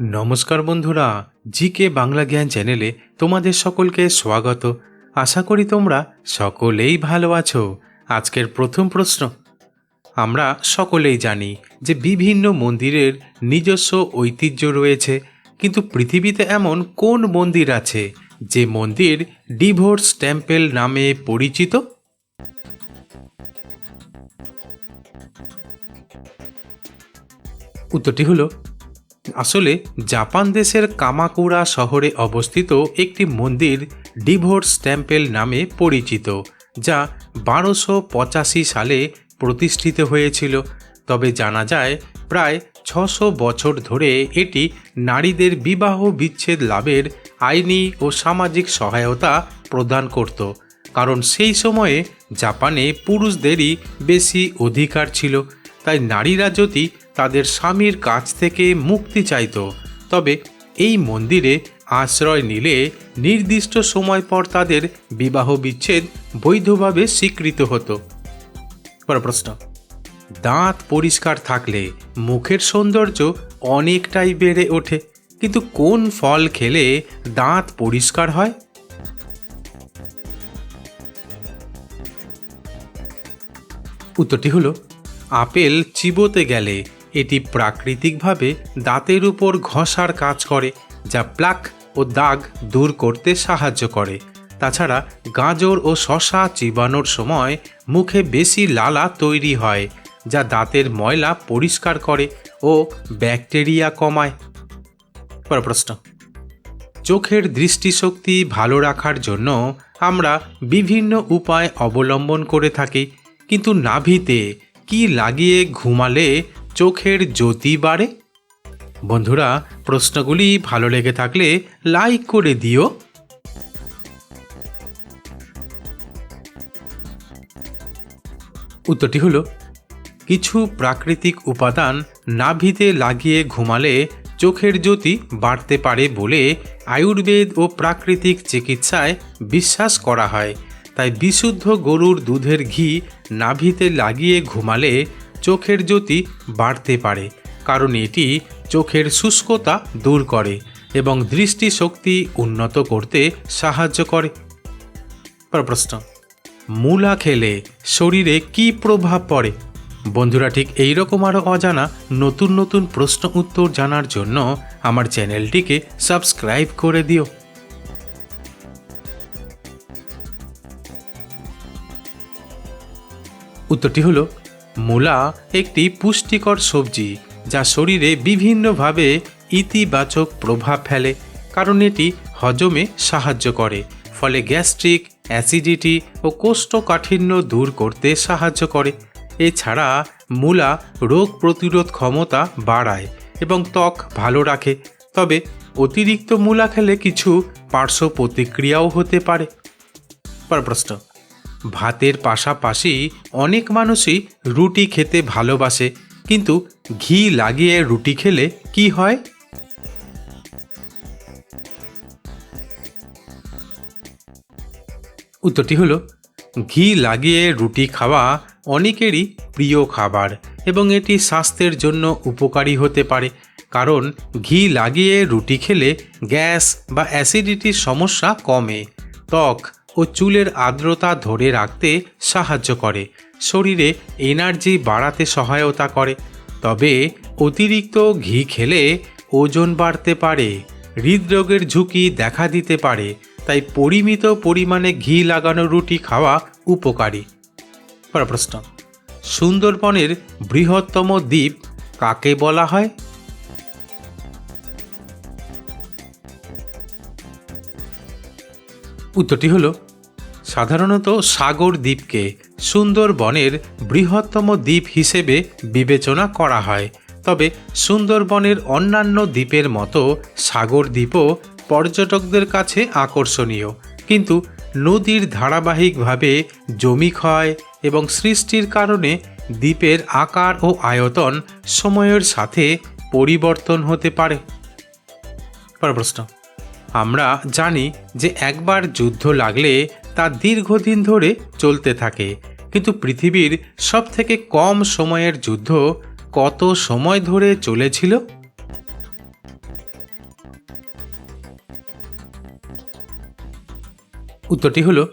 নমস্কার বন্ধুরা জি কে বাংলা জ্ঞান চ্যানেলে তোমাদের সকলকে স্বাগত। আশা করি তোমরা সকলেই ভালো আছো। আজকের প্রথম প্রশ্ন। আমরা সকলেই জানি যে বিভিন্ন মন্দিরের নিজস্ব ঐতিহ্য রয়েছে, কিন্তু পৃথিবীতে এমন কোন মন্দির আছে যে মন্দির ডিভোর্স টেম্পেল নামে পরিচিত? উত্তরটি হলো আসলে জাপান দেশের কামাকুরা শহরে অবস্থিত একটি মন্দির ডিভোর্স টেম্পেল নামে পরিচিত, যা বারোশো পঁচাশি সালে প্রতিষ্ঠিত হয়েছিল। তবে জানা যায়, প্রায় ছশো বছর ধরে এটি নারীদের বিবাহ বিচ্ছেদ লাভের আইনি ও সামাজিক সহায়তা প্রদান করত। কারণ সেই সময়ে জাপানে পুরুষদেরই বেশি অধিকার ছিল, তাই নারীরা যদি তাদের স্বামীর কাছ থেকে মুক্তি চাইত। তবে এই মন্দিরে আশ্রয় নিলে নির্দিষ্ট সময় পর তাদের বিবাহ বিচ্ছেদ বৈধভাবে স্বীকৃত হতো। পর প্রশ্ন। দাঁত পরিষ্কার থাকলে মুখের সৌন্দর্য অনেকটাই বেড়ে ওঠে, কিন্তু কোন ফল খেলে দাঁত পরিষ্কার হয়? উত্তরটি হলো, আপেল চিবোতে গেলে এটি প্রাকৃতিকভাবে দাঁতের উপর ঘষার কাজ করে, যা প্লাক ও দাগ দূর করতে সাহায্য করে। তাছাড়া গাজর ও শশা চিবানোর সময় মুখে বেশি লালা তৈরি হয়, যা দাঁতের ময়লা পরিষ্কার করে ও ব্যাকটেরিয়া কমায়। পর প্রশ্ন। চোখের দৃষ্টিশক্তি ভালো রাখার জন্য আমরা বিভিন্ন উপায় অবলম্বন করে থাকি, কিন্তু নাভিতে কি লাগিয়ে ঘুমালে চোখের জ্যোতি বাড়ে? বন্ধুরা, প্রশ্নগুলি ভালো লেগে থাকলে লাইক করে দিও। উত্তরটি হলো, কিছু প্রাকৃতিক উপাদান নাভিতে লাগিয়ে ঘুমালে চোখের জ্যোতি বাড়তে পারে বলে আয়ুর্বেদ ও প্রাকৃতিক চিকিৎসায় বিশ্বাস করা হয়। তাই বিশুদ্ধ গরুর দুধের ঘি নাভিতে লাগিয়ে ঘুমালে চোখের জ্যোতি বাড়তে পারে, কারণ এটি চোখের শুষ্কতা দূর করে এবং দৃষ্টিশক্তি উন্নত করতে সাহায্য করে। প্রশ্ন মূলা খেলে শরীরে কি প্রভাব পড়ে? বন্ধুরা, ঠিক এই রকম আরও অজানা নতুন নতুন প্রশ্ন উত্তর জানার জন্য আমার চ্যানেলটিকে সাবস্ক্রাইব করে দিও। উত্তরটি হলো মূলা একটি পুষ্টিকর সবজি যা শরীরে বিভিন্নভাবে ইতিবাচক প্রভাব ফেলে, কারণ এটি হজমে সাহায্য করে, ফলে গ্যাস্ট্রিক, অ্যাসিডিটি ও কোষ্ঠকাঠিন্য দূর করতে সাহায্য করে। এছাড়া মূলা রোগ প্রতিরোধ ক্ষমতা বাড়ায় এবং ত্বক ভালো রাখে, তবে অতিরিক্ত মূলা খেলে কিছু পার্শ্ব প্রতিক্রিয়াও হতে পারে। পর প্রশ্ন। ভাতের পাশাপাশি অনেক মানুষই রুটি খেতে ভালোবাসে। কিন্তু ঘি লাগিয়ে রুটি খেলে কি হয়? উত্তরটি হলো, ঘি লাগিয়ে রুটি খাওয়া অনেকেরই প্রিয় খাবার এবং এটি স্বাস্থ্যের জন্য উপকারী হতে পারে। কারণ ঘি লাগিয়ে রুটি খেলে গ্যাস বা অ্যাসিডিটির সমস্যা কমে। ত্বক ও চুলের আর্দ্রতা ধরে রাখতে সাহায্য করে। শরীরে এনার্জি বাড়াতে সহায়তা করে। তবে অতিরিক্ত ঘি খেলে ওজন বাড়তে পারে, হৃদরোগের ঝুঁকি দেখা দিতে পারে, তাই পরিমিত পরিমাণে ঘি লাগানো রুটি খাওয়া উপকারী। প্রশ্ন, সুন্দরবনের বৃহত্তম দ্বীপ কাকে বলা হয়? উত্তরটি হলো সাধারণত সাগর দ্বীপকে সুন্দরবনের বৃহত্তম দ্বীপ হিসেবে বিবেচনা করা হয়। তবে সুন্দরবনের অন্যান্য দ্বীপের মতো সাগর দ্বীপও পর্যটকদের কাছে আকর্ষণীয়। কিন্তু নদীর ধারাবাহিকভাবে জমি ক্ষয় এবং সৃষ্টির কারণে দ্বীপের আকার ও আয়তন সময়ের সাথে পরিবর্তন হতে পারে। প্রশ্ন। আমরা জানি যে একবার যুদ্ধ লাগলে তা দীর্ঘদিন ধরে চলতে থাকে। কিন্তু পৃথিবীর সবথেকে কম সময়ের যুদ্ধ কত সময় ধরে চলেছিল? উত্তরটি হল,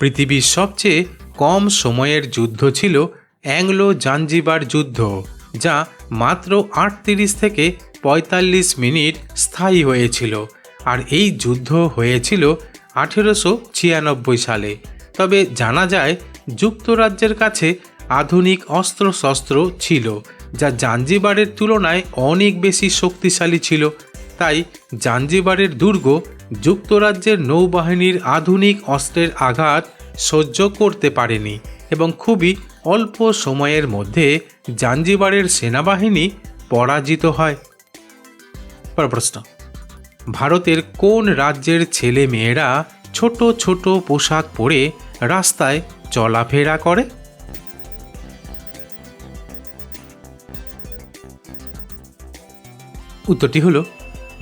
পৃথিবীর সবচেয়ে কম সময়ের যুদ্ধ ছিল অ্যাংলো জাঞ্জিবার যুদ্ধ, যা মাত্র আটত্রিশ থেকে ৪৫ মিনিট স্থায়ী হয়েছিল। আর এই যুদ্ধ হয়েছিল আঠেরোশো ছিয়ানব্বই সালে। তবে জানা যায়, যুক্তরাজ্যের কাছে আধুনিক অস্ত্রশস্ত্র ছিল, যা জাঞ্জিবারের তুলনায় অনেক বেশি শক্তিশালী ছিল। তাই জাঞ্জিবারের দুর্গ যুক্তরাজ্যের নৌবাহিনীর আধুনিক অস্ত্রের আঘাত সহ্য করতে পারেনি এবং খুবই অল্প সময়ের মধ্যে জাঞ্জিবারের সেনাবাহিনী পরাজিত হয়। প্রশ্ন। ভারতের কোন রাজ্যের ছেলে মেয়েরা ছোট ছোট পোশাক পরে রাস্তায় চলাফেরা করে? উত্তরটি হলো,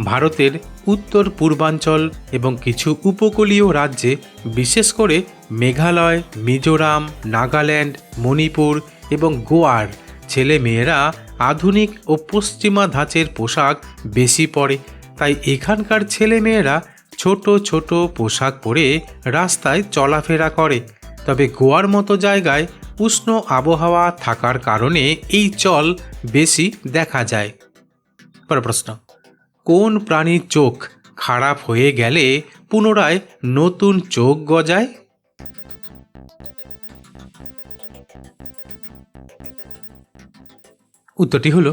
ভারতের উত্তর পূর্বাঞ্চল এবং কিছু উপকূলীয় রাজ্যে, বিশেষ করে মেঘালয়, মিজোরাম, নাগাল্যান্ড, মণিপুর এবং গোয়ার ছেলে মেয়েরা আধুনিক ও পশ্চিমা ধাঁচের পোশাক বেশি পরে। তাই এখানকার ছেলে মেয়েরা ছোট ছোট পোশাক পরে রাস্তায় চলাফেরা করে। তবে গোয়ার মতো জায়গায় উষ্ণ আবহাওয়া থাকার কারণে এই চল বেশি দেখা যায়। পর প্রশ্ন, কোন প্রাণীর চোখ খারাপ হয়ে গেলে পুনরায় নতুন চোখ গজায়? উত্তরটি হলো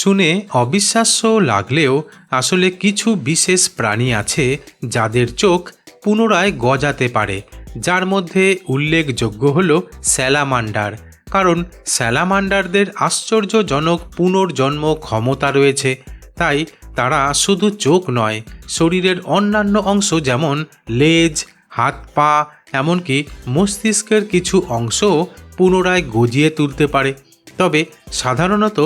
শুনে অবিশ্বাস্য লাগলেও আসলে কিছু বিশেষ প্রাণী আছে যাদের চোখ পুনরায় গজাতে পারে, যার মধ্যে উল্লেখযোগ্য হল স্যালামান্ডার। কারণ স্যালামান্ডারদের আশ্চর্যজনক পুনর্জন্ম ক্ষমতা রয়েছে, তাই তারা শুধু চোখ নয়, শরীরের অন্যান্য অংশ যেমন লেজ, হাত পা, এমনকি মস্তিষ্কের কিছু অংশও পুনরায় গজিয়ে তুলতে পারে। তবে সাধারণত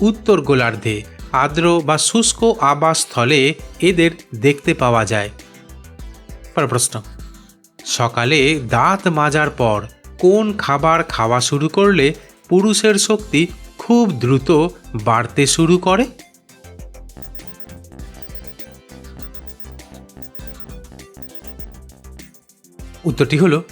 উত্তর গোলার্ধে, আর্দ্র বা শুষ্ক আবাসস্থলে এদের দেখতে পাওয়া যায়। পর প্রশ্ন। সকালে দাঁত মাজার পর কোন খাবার খাওয়া শুরু করলে পুরুষের শক্তি খুব দ্রুত বাড়তে শুরু করে? উত্তরটি হলো,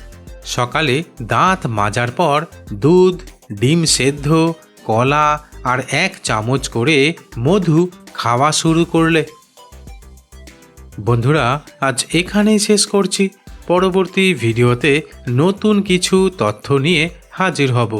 সকালে দাঁত মাজার পর দুধ, ডিম সেদ্ধ, কলা আর এক চামচ করে মধু খাওয়া শুরু করলে। বন্ধুরা, আজ এখানেই শেষ করছি। পরবর্তী ভিডিওতে নতুন কিছু তথ্য নিয়ে হাজির হব।